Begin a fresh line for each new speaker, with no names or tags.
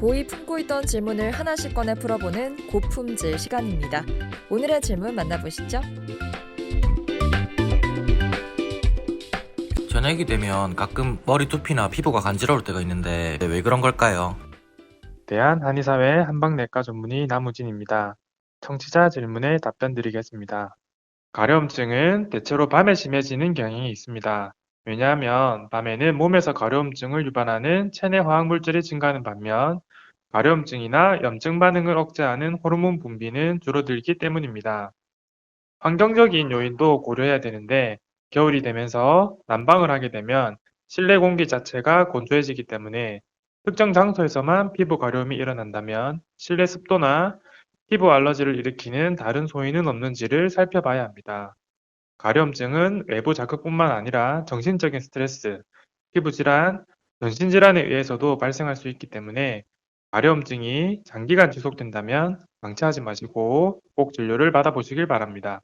고이 품고 있던 질문을 하나씩 꺼내 풀어보는 고품질 시간입니다. 오늘의 질문 만나보시죠.
저녁이 되면 가끔 머리 두피나 피부가 간지러울 때가 있는데 왜 그런 걸까요?
대한 한의사회 한방내과 전문의 남우진입니다. 청취자 질문에 답변 드리겠습니다. 가려움증은 대체로 밤에 심해지는 경향이 있습니다. 왜냐하면 밤에는 몸에서 가려움증을 유발하는 체내 화학 물질이 증가하는 반면 가려움증이나 염증 반응을 억제하는 호르몬 분비는 줄어들기 때문입니다. 환경적인 요인도 고려해야 되는데 겨울이 되면서 난방을 하게 되면 실내 공기 자체가 건조해지기 때문에 특정 장소에서만 피부 가려움이 일어난다면 실내 습도나 피부 알러지를 일으키는 다른 소인은 없는지를 살펴봐야 합니다. 가려움증은 외부 자극뿐만 아니라 정신적인 스트레스, 피부 질환, 전신 질환에 의해서도 발생할 수 있기 때문에 가려움증이 장기간 지속된다면 방치하지 마시고 꼭 진료를 받아보시길 바랍니다.